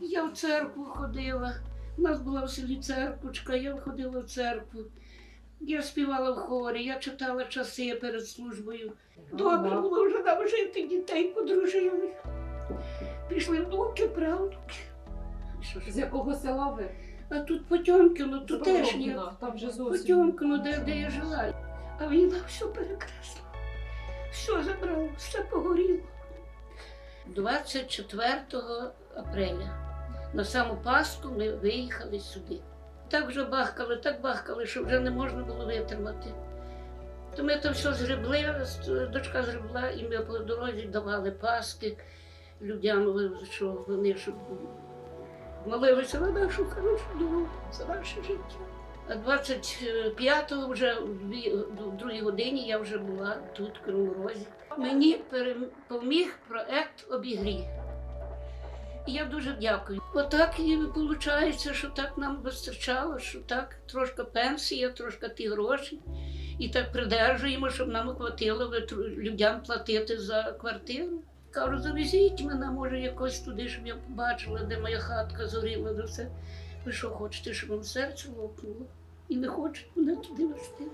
Я в церкву ходила. У нас була в селі церквочка, я ходила в церкву. Я співала в хорі, я читала часи перед службою. Добре було вже нам жити, дітей подружили. Пішли внуки, правнуки. З якого села ви? А тут Потьомкіно, тут теж. Прокопівна, Там вже зовсім. Потьомкіно, де, де я жила. А війна все перекресла. Все забрало, все погоріло. 24 апреля на саму Пасху ми виїхали сюди. Так вже бахкали, так бахкали, що вже не можна було витримати. То ми то все згребли, дочка згребла, і ми по дорозі давали паски людям, що вони щоб молилися на нашу хорошу дорогу, за наше життя. А 25-го вже в другій годині я вже була тут, в Кривому Розі. Мені допоміг проект обігрій. Я дуже дякую. Отак і виходить, що так нам вистачало, що так трошки пенсія, трошки ті гроші. І так придержуємо, щоб нам хватило людям платити за квартиру. Кажу, завезіть мене, може, якось туди, щоб я побачила, де моя хатка зоріла, де все. Ви що хочете, щоб вам серце лопнуло? І не хочуть мене туди вести.